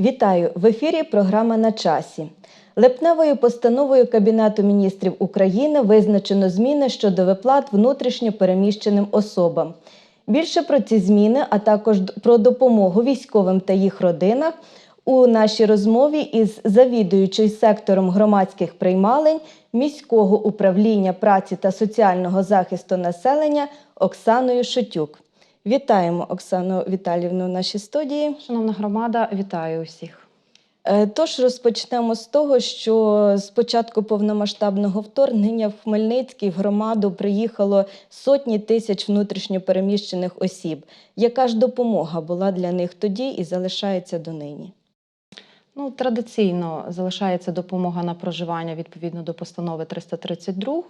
Вітаю в ефірі. Програма на часі. Липневою постановою Кабінету міністрів України визначено зміни щодо виплат внутрішньо переміщеним особам. Більше про ці зміни, а також про допомогу військовим та їх родинах у нашій розмові із завідуючою сектором громадських приймалень міського управління праці та соціального захисту населення Оксаною Шутюк. Вітаємо Оксану Віталівну в нашій студії. Шановна громада, вітаю усіх. Е, Тож розпочнемо з того, що з початку повномасштабного вторгнення в Хмельницький в громаду приїхало сотні тисяч внутрішньопереміщених осіб. Яка ж допомога була для них тоді і залишається донині? Ну, традиційно залишається допомога на проживання відповідно до постанови 332.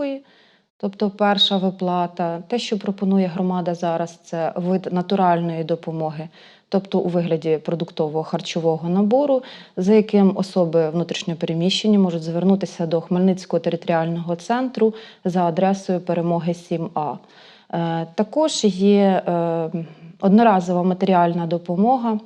Тобто перша виплата, те, що пропонує громада зараз, це вид натуральної допомоги, тобто у вигляді продуктового харчового набору, за яким особи внутрішньопереміщені можуть звернутися до Хмельницького територіального центру за адресою перемоги 7А. Е, Також є е, одноразова матеріальна допомога.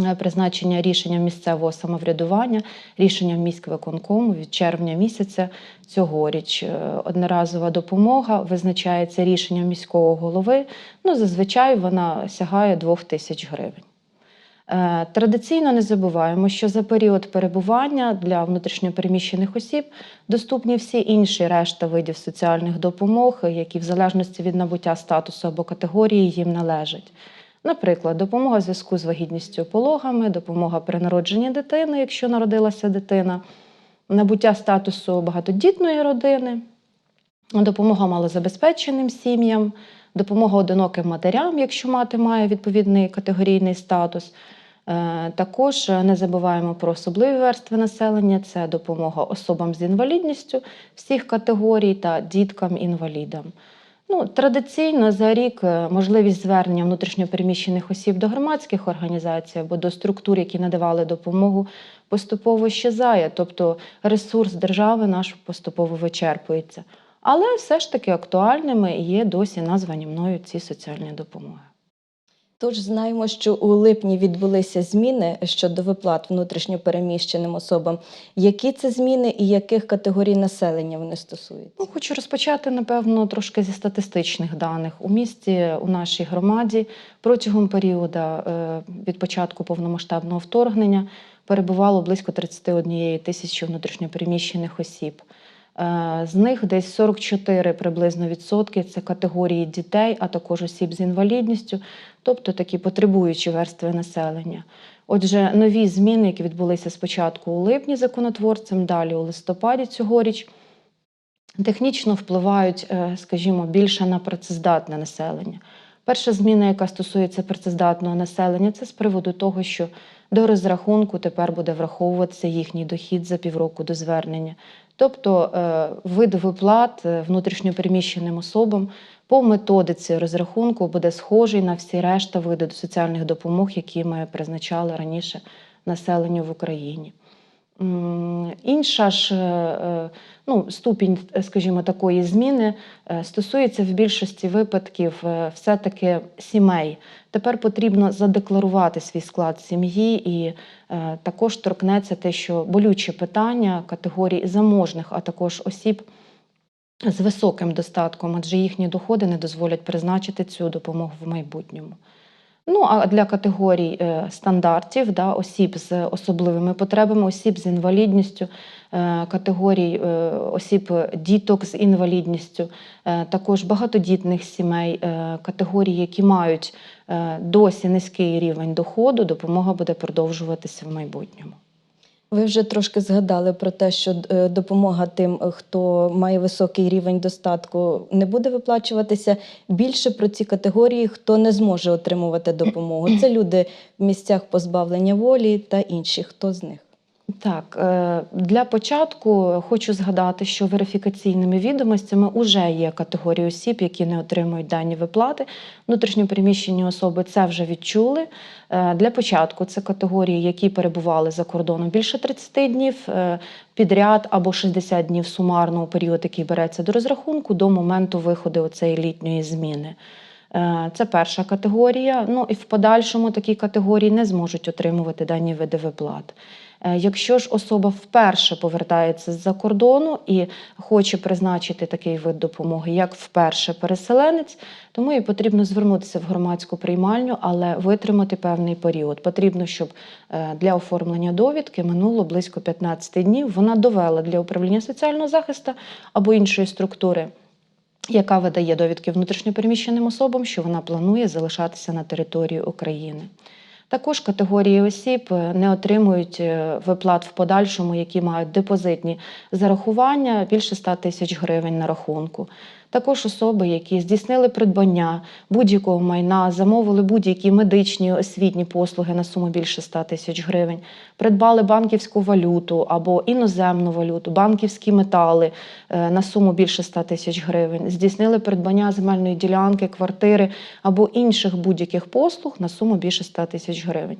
Е, Призначення рішення місцевого самоврядування, рішенням міськвиконкому від червня місяця цьогоріч. Е, Одноразова допомога визначається рішенням міського голови. Ну, зазвичай вона сягає 2 тисяч гривень. Е, Традиційно не забуваємо, що за період перебування для внутрішньопереміщених осіб доступні всі інші решта видів соціальних допомог, які в залежності від набуття статусу або категорії їм належать. Наприклад, допомога в зв'язку з вагітністю пологами, допомога при народженні дитини, якщо народилася дитина, набуття статусу багатодітної родини, допомога малозабезпеченим сім'ям, допомога одиноким матерям, якщо мати має відповідний категорійний статус. Е, Також не забуваємо про особливі верстви населення: це допомога особам з інвалідністю всіх категорій та діткам-інвалідам. Ну, традиційно за рік е, можливість звернення внутрішньопереміщених осіб до громадських організацій або до структур, які надавали допомогу, поступово щезає, тобто ресурс держави наш поступово вичерпується. Але все ж таки актуальними є досі названі мною ці соціальні допомоги. Тож знаємо, що у липні відбулися зміни щодо виплат внутрішньопереміщеним особам. Які це зміни і яких категорій населення вони стосуються? Ну, хочу розпочати, напевно, трошки зі статистичних даних. У місті, у нашій громаді протягом періоду е, від початку повномасштабного вторгнення перебувало близько 31 тисячі внутрішньопереміщених осіб. Е, З них десь 44 приблизно відсотки це категорії дітей, а також осіб з інвалідністю, тобто такі потребуючі верстви населення. Отже, нові зміни, які відбулися спочатку у липні законотворцем, далі у листопаді цьогоріч, технічно впливають, е, скажімо, більше на працездатне населення. Перша зміна, яка стосується працездатного населення, це з приводу того, що до розрахунку тепер буде враховуватися їхній дохід за півроку до звернення. Тобто е, вид виплат е, внутрішньопереміщеним особам по методиці розрахунку буде схожий на всі решта види соціальних допомог, які ми призначали раніше населенню в Україні. Інша ж е, е, ну, ступінь, е, скажімо, такої зміни стосується в більшості випадків все-таки сімей. Тепер потрібно задекларувати свій склад сім'ї, і також торкнеться те, що болюче питання категорії заможних, а також осіб з високим достатком, адже їхні доходи не дозволять призначити цю допомогу в майбутньому. Ну а для категорій е, стандартів, да, осіб з особливими потребами, осіб з інвалідністю, е, категорій е, осіб діток з інвалідністю, також багатодітних сімей, категорій, які мають досі низький рівень доходу, допомога буде продовжуватися в майбутньому. Ви вже трошки згадали про те, що е, допомога тим, е, хто має високий рівень достатку, не буде виплачуватися. Більше про ці категорії, хто не зможе отримувати допомогу. Це люди в місцях позбавлення волі та інші. Хто з них? Так, е, для початку хочу згадати, що верифікаційними відомостями вже є категорії осіб, які не отримують дані виплати. Внутрішньопереміщені особи це вже відчули. Е, Для початку це категорії, які перебували за кордоном більше 30 днів е, підряд або 60 днів сумарно у період, який береться до розрахунку до моменту виходу цієї літньої зміни. Це перша категорія. Ну і в подальшому такі категорії не зможуть отримувати дані види виплат. Е, Якщо ж особа вперше повертається з-за кордону і хоче призначити такий вид допомоги, як вперше переселенець, тому їй потрібно звернутися в громадську приймальню, але витримати певний період. Потрібно, щоб е, для оформлення довідки минуло близько 15 днів. Вона довела для управління соціального захисту або іншої структури яка видає довідки внутрішньопереміщеним особам, що вона планує залишатися на території України. Також категорії осіб е, не отримують е, виплат в подальшому, які мають депозитні зарахування більше 100 тисяч гривень на рахунку. Також особи, які здійснили придбання будь-якого майна, замовили будь-які медичні освітні послуги на суму більше 100 тисяч гривень, придбали банківську валюту або іноземну валюту, банківські метали е, на суму більше 100 тисяч гривень, здійснили придбання земельної ділянки, квартири або інших будь-яких послуг на суму більше 100 тисяч гривень.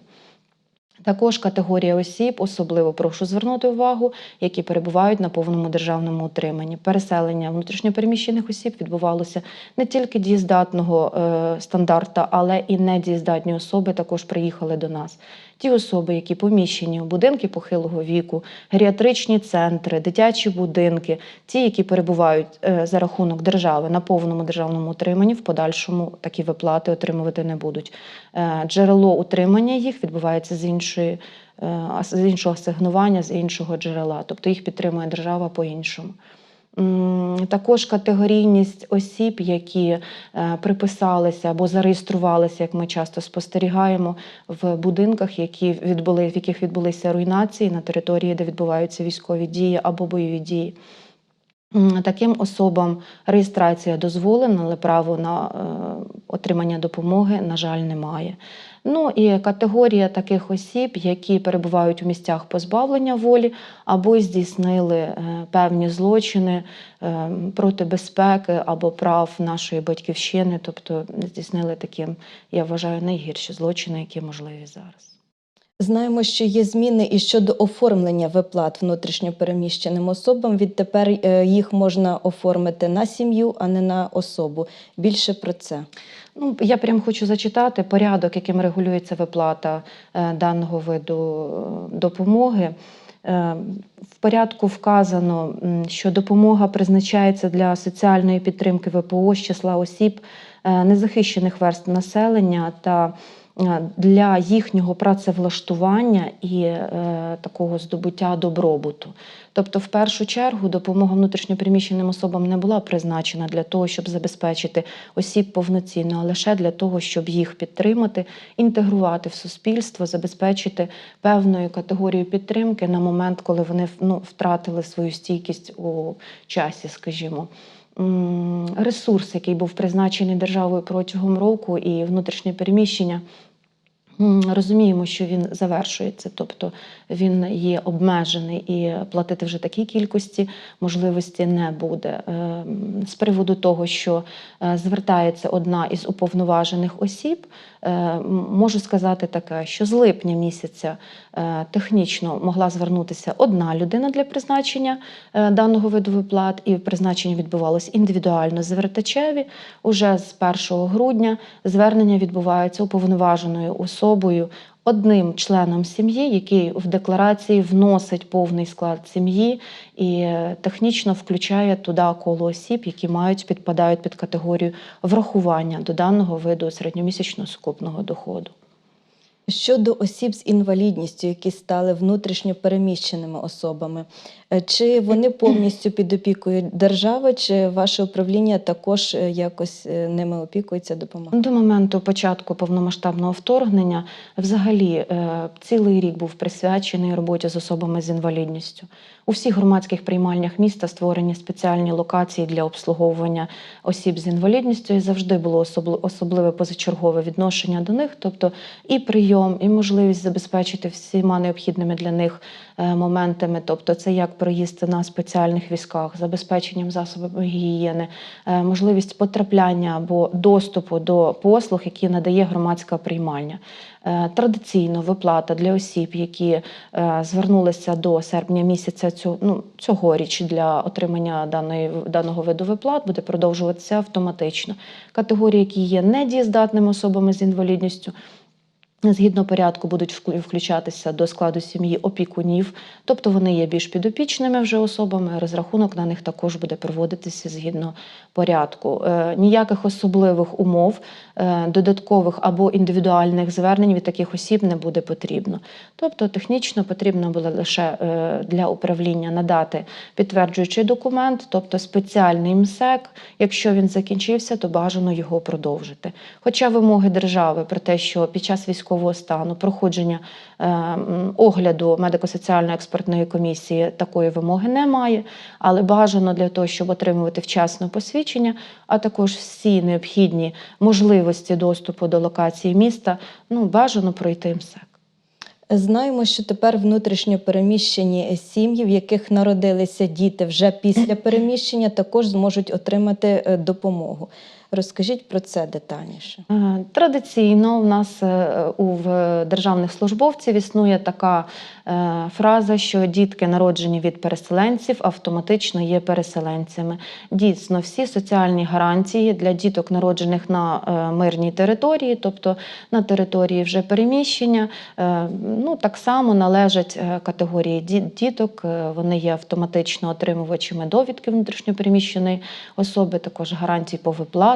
Також категорія осіб, особливо прошу звернути увагу, які перебувають на повному державному утриманні. Переселення внутрішньопереміщених осіб відбувалося не тільки дієздатного е, стандарта, але і недієздатні особи також приїхали до нас. Ті особи, які поміщені у будинки похилого віку, геріатричні центри, дитячі будинки, ті, які перебувають е, за рахунок держави на повному державному утриманні, в подальшому такі виплати отримувати не будуть. Е, Джерело утримання їх відбувається з іншої. е, З іншого асигнування, з іншого джерела, тобто їх підтримує держава по-іншому. Також категорійність осіб, які е, приписалися або зареєструвалися, як ми часто спостерігаємо, в будинках, які відбули, в яких відбулися руйнації на території, де відбуваються військові дії або бойові дії. Таким особам реєстрація дозволена, але право на е, отримання допомоги, на жаль, немає. Ну і категорія таких осіб, які перебувають у місцях позбавлення волі або здійснили е, певні злочини е, проти безпеки або прав нашої батьківщини, тобто здійснили такі, я вважаю, найгірші злочини, які можливі зараз. Знаємо, що є зміни і щодо оформлення виплат внутрішньопереміщеним особам. Відтепер е, їх можна оформити на сім'ю, а не на особу. Більше про це. Ну, я прям хочу зачитати порядок, яким регулюється виплата е, даного виду е, допомоги. В порядку вказано, що допомога призначається для соціальної підтримки ВПО з числа осіб незахищених верств населення та для їхнього працевлаштування і е, такого здобуття добробуту. Тобто, в першу чергу, допомога внутрішньопереміщеним особам не була призначена для того, щоб забезпечити осіб повноцінно, а лише для того, щоб їх підтримати, інтегрувати в суспільство, забезпечити певною категорією підтримки на момент, коли вони ну, втратили свою стійкість у часі, скажімо. Ресурс, який був призначений державою протягом року, і внутрішнє переміщення. Розуміємо, що він завершується, тобто він є обмежений і платити вже такій кількості можливості не буде. Ем, З приводу того, що е, звертається одна із уповноважених осіб, е, можу сказати таке, що з липня місяця е, технічно могла звернутися одна людина для призначення е, даного виду виплат, і призначення відбувалось індивідуально звертачеві. Уже з 1 грудня звернення відбувається уповноваженою особою. Одним членом сім'ї, який в декларації вносить повний склад сім'ї і е, технічно включає туди коло осіб, які мають підпадають під категорію врахування до даного виду середньомісячного сукупного доходу. Щодо осіб з інвалідністю, які стали внутрішньо переміщеними особами, е, чи вони повністю під опікою держави, чи ваше управління також е, якось е, ними опікується, допомагає? До моменту початку повномасштабного вторгнення взагалі цілий рік був присвячений роботі з особами з інвалідністю. У всіх громадських приймальнях міста створені спеціальні локації для обслуговування осіб з інвалідністю, і завжди було особливе позачергове відношення до них, тобто і прийом, і можливість забезпечити всіма необхідними для них моментами, тобто це як проїзд на спеціальних візках, забезпеченням засобами гігієни, е, можливість потрапляння або доступу до послуг, які надає громадська приймальня. Е, Традиційно виплата для осіб, які е, звернулися до серпня місяця цю ну цьогоріч для отримання даної даного виду виплат буде продовжуватися автоматично. Категорії, які є недієздатними особами з інвалідністю. Згідно порядку будуть включатися до складу сім'ї опікунів, тобто вони є більш підопічними вже особами. Розрахунок на них також буде проводитися згідно порядку. Е, ніяких особливих умов, е, додаткових або індивідуальних звернень від таких осіб не буде потрібно. Тобто, технічно потрібно було лише е, для управління надати підтверджуючий документ, тобто спеціальний МСЕК. Якщо він закінчився, то бажано його продовжити. Хоча вимоги держави про те, що під час військового стану проходження е, огляду медико-соціальної експертної комісії такої вимоги немає, але бажано для того, щоб отримувати вчасно посвідчення, а також всі необхідні можливості доступу до локації міста, ну бажано пройти МСЕК. Знаємо, що тепер внутрішньо переміщені сім'ї, в яких народилися діти вже після переміщення, також зможуть отримати е, допомогу. Розкажіть про це детальніше. Е, Традиційно в нас е, у державних службовців існує така е, фраза, що дітки, народжені від переселенців, автоматично є переселенцями. Дійсно, всі соціальні гарантії для діток, народжених на мирній території, тобто на території вже переміщення, ну так само належать категорії діток. Вони є автоматично отримувачами довідки внутрішньопереміщеної особи, також гарантій по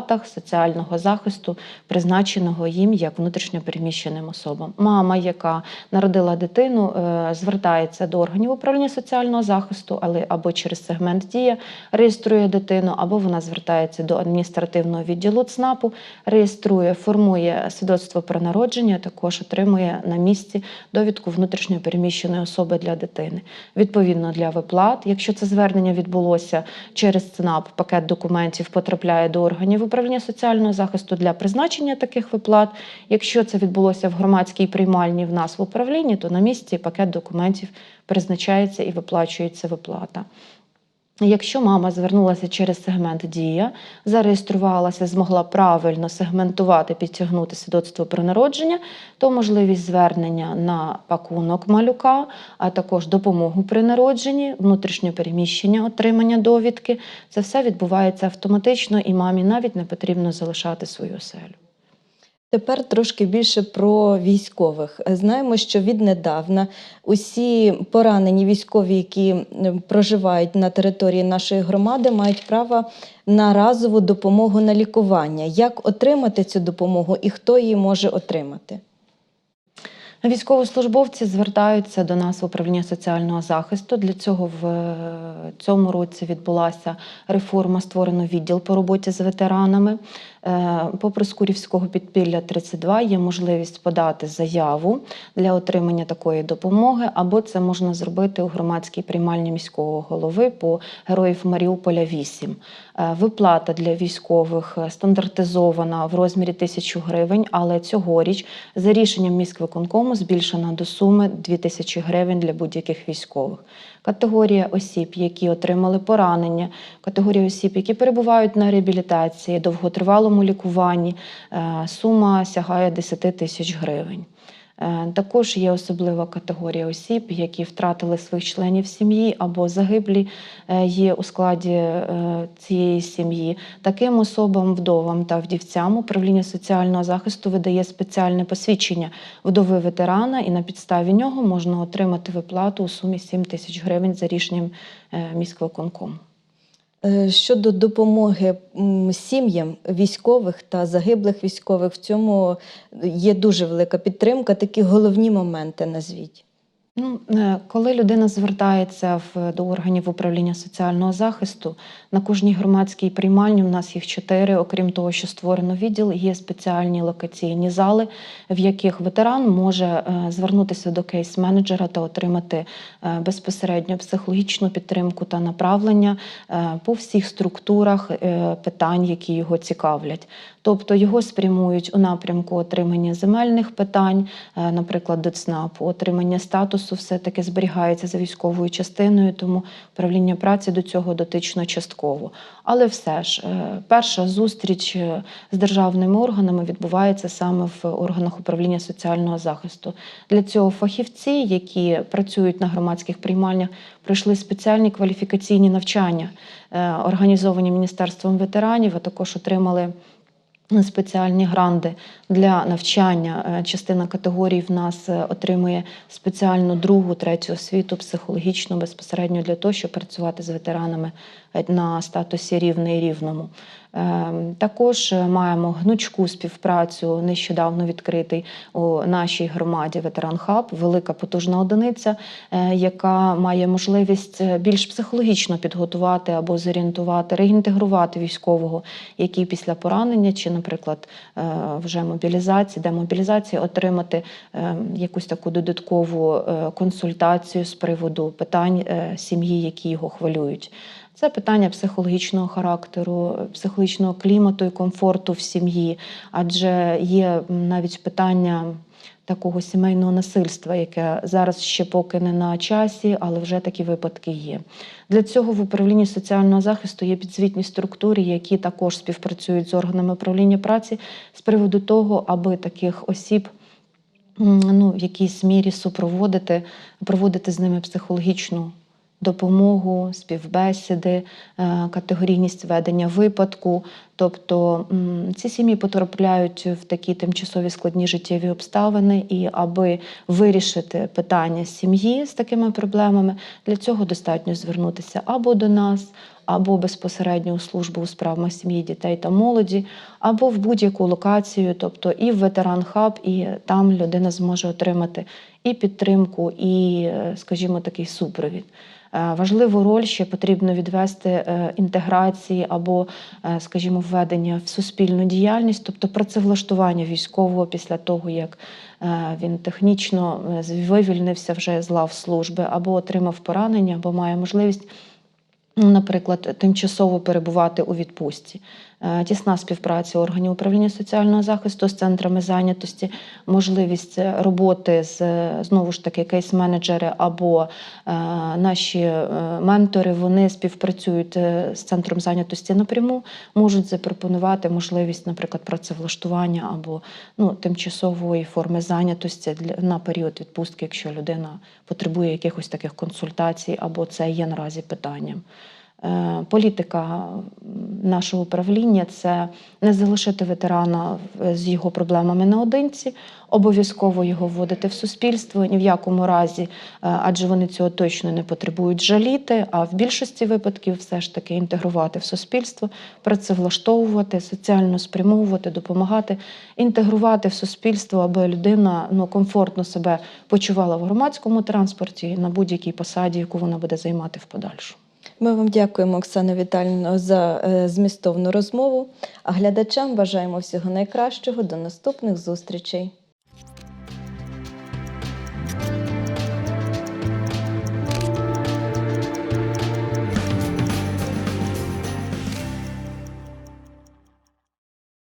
виплатах, соціального захисту, призначеного їм як внутрішньопереміщеним особам. Мама, яка народила дитину, е, звертається до органів управління соціального захисту, але або через сегмент дія реєструє дитину, або вона звертається до адміністративного відділу ЦНАПу, реєструє, формує свідоцтво про народження, також отримує на місці довідку внутрішньопереміщеної особи для дитини. Відповідно для виплат, якщо це звернення відбулося через ЦНАП, пакет документів потрапляє до органів управління соціального захисту для призначення таких виплат. Якщо це відбулося в громадській приймальні в нас в управлінні, то на місці пакет документів призначається і виплачується виплата. Якщо мама звернулася через сегмент Дія, зареєструвалася, змогла правильно сегментувати, підтягнути свідоцтво про народження, то можливість звернення на пакунок малюка, а також допомогу при народженні, внутрішнє переміщення, отримання довідки, це все відбувається автоматично, і мамі навіть не потрібно залишати свою оселю. Тепер трошки більше про військових. Знаємо, що віднедавна усі поранені військові, які проживають на території нашої громади, мають право на разову допомогу на лікування. Як отримати цю допомогу і хто її може отримати? Військовослужбовці звертаються до нас в управління соціального захисту. Для цього в е, цьому році відбулася реформа, створено відділ по роботі з ветеранами. Е, По Проскурівського підпілля 32 є можливість подати заяву для отримання такої допомоги, або це можна зробити у громадській приймальні міського голови по героїв Маріуполя 8. Е, Виплата для військових е, стандартизована в розмірі 1000 гривень, але цьогоріч за рішенням міськвиконкому збільшена до суми 2000 гривень для будь-яких військових. Категорія осіб, які отримали поранення, категорія осіб, які перебувають на реабілітації, довготривалому лікуванні, е, сума сягає 10 тисяч гривень. Е, Також є особлива категорія осіб, які втратили своїх членів сім'ї або загиблі е, є у складі цієї сім'ї. Таким особам, вдовам та вдівцям управління соціального захисту видає спеціальне посвідчення вдови ветерана, і на підставі нього можна отримати виплату у сумі 7 тисяч гривень за рішенням е, міськвиконкому. Е, Щодо допомоги сім'ям військових та загиблих військових, в цьому є дуже велика підтримка. Такі головні моменти назвіть. Ну, е, коли людина звертається в, до органів управління соціального захисту, на кожній громадській приймальні у нас їх чотири. Окрім того, що створено відділ, є спеціальні локаційні зали, в яких ветеран може е, звернутися до кейс-менеджера та отримати е, безпосередньо психологічну підтримку та направлення по всіх структурах питань, які його цікавлять. Тобто його спрямують у напрямку отримання земельних питань, наприклад, до ЦНАПу, отримання статусу статусу все-таки зберігається за військовою частиною, тому управління праці до цього дотично частково. Але все ж, е, перша зустріч е, з державними органами відбувається саме в органах управління соціального захисту. Для цього фахівці, які працюють на громадських приймальнях, пройшли спеціальні кваліфікаційні навчання, е, організовані Міністерством ветеранів, а також отримали спеціальні гранди для навчання. Е, Частина категорій в нас е, отримує спеціальну другу, третю освіту психологічну безпосередньо для того, щоб працювати з ветеранами е, на статусі рівний рівному. Е, Також маємо гнучку співпрацю, нещодавно відкритий у нашій громаді Ветеран Хаб, велика потужна одиниця, е, яка має можливість е, більш психологічно підготувати або зорієнтувати, реінтегрувати військового, який після поранення чи, наприклад, е, вже мобілізації, демобілізації, отримати якусь таку додаткову консультацію з приводу питань сім'ї, які його хвилюють. Це питання психологічного характеру, психологічного клімату і комфорту в сім'ї, адже є навіть питання такого сімейного насильства, яке зараз ще поки не на часі, але вже такі випадки є. Для цього в управлінні соціального захисту є підзвітні структури, які також співпрацюють з органами управління праці з приводу того, аби таких осіб ну, в якійсь мірі супроводити, проводити з ними психологічну допомогу, співбесіди, е, категорійність ведення випадку. Тобто ці сім'ї потрапляють в такі тимчасові складні життєві обставини, і аби вирішити питання сім'ї з такими проблемами, для цього достатньо звернутися або до нас, або безпосередньо у службу у справах сім'ї, дітей та молоді, або в будь-яку локацію, тобто і в ветеран хаб, і там людина зможе отримати і підтримку, і, е, скажімо, такий супровід. Е, Важливу роль ще потрібно відвести е, інтеграції або, е, скажімо, введення в суспільну діяльність, тобто працевлаштування військового після того, як він технічно вивільнився вже з лав служби, або отримав поранення, або має можливість ну, наприклад, тимчасово перебувати у відпустці. Е, Тісна співпраця органів управління соціального захисту з центрами зайнятості, можливість е, роботи з е, знову ж таки кейс-менеджери або наші ментори. Вони співпрацюють з центром зайнятості напряму, можуть запропонувати можливість, наприклад, працевлаштування або ну, тимчасової форми зайнятості на період відпустки, якщо людина потребує якихось таких консультацій, або це є наразі питанням. Е, Політика нашого управління це не залишити ветерана з його проблемами наодинці, обов'язково його вводити в суспільство, ні в якому разі, е, адже вони цього точно не потребують жаліти. А в більшості випадків все ж таки інтегрувати в суспільство, працевлаштовувати, соціально спрямовувати, допомагати, інтегрувати в суспільство, аби людина ну, комфортно себе почувала в громадському транспорті на будь-якій посаді, яку вона буде займати в подальшому. Ми вам дякуємо, Оксана Віталіївна, за е, змістовну розмову. А глядачам бажаємо всього найкращого. До наступних зустрічей.